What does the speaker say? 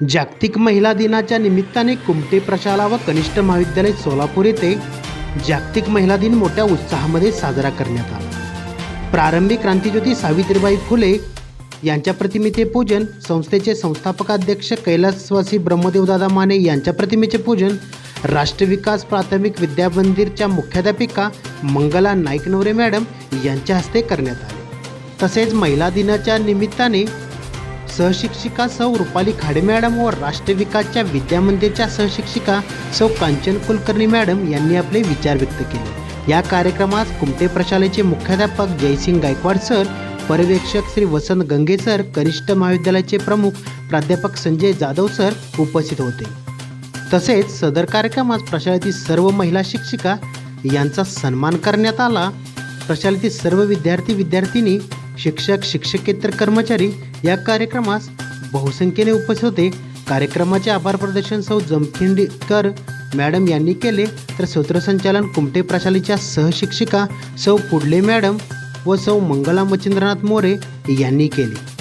जागतिक महिला दिनाच्या निमित्ताने कुमटे प्रशाला व कनिष्ठ महाविद्यालय सोलापूर येथे जागतिक महिला दिन मोठ्या उत्साहामध्ये साजरा करण्यात आला. प्रारंभी क्रांतीज्योती सावित्रीबाई फुले यांच्या प्रतिमेचे पूजन संस्थेचे संस्थापकाध्यक्ष कैलासवासी ब्रह्मदेवदादा माने यांच्या प्रतिमेचे पूजन राष्ट्रविकास प्राथमिक विद्यामंदिरच्या मुख्याध्यापिका मंगला नाईकनवरे मॅडम यांच्या हस्ते करण्यात आले. तसेच महिला दिनाच्या निमित्ताने सहशिक्षिका सौ रुपाली खाडे मॅडम व राष्ट्रविकासच्या विद्यामंदिरच्या सहशिक्षिका सौ कांचन कुलकर्णी मॅडम यांनी आपले विचार व्यक्त केले. या कार्यक्रमात कुमटे प्रशालेचे मुख्याध्यापक जयसिंग गायकवाड सर पर्यवेक्षक श्री वसंत गंगे सर कनिष्ठ महाविद्यालयाचे प्रमुख प्राध्यापक संजय जाधव सर उपस्थित होते. तसेच सदर कार्यक्रमात प्रशालेतील सर्व महिला शिक्षिका यांचा सन्मान करण्यात आला. प्रशालेतील सर्व विद्यार्थी विद्यार्थिनी शिक्षक शिक्षकेतर कर्मचारी या कार्यक्रमास बहुसंख्येने उपस्थित होते. कार्यक्रमाचे आभार प्रदर्शन सौ जमखिंडीकर मॅडम यांनी केले. तर सूत्रसंचालन कुमटे प्रशालीच्या सहशिक्षिका सौ पुडले मॅडम व सौ मंगला मच्छिंद्रनाथ मोरे यांनी केले.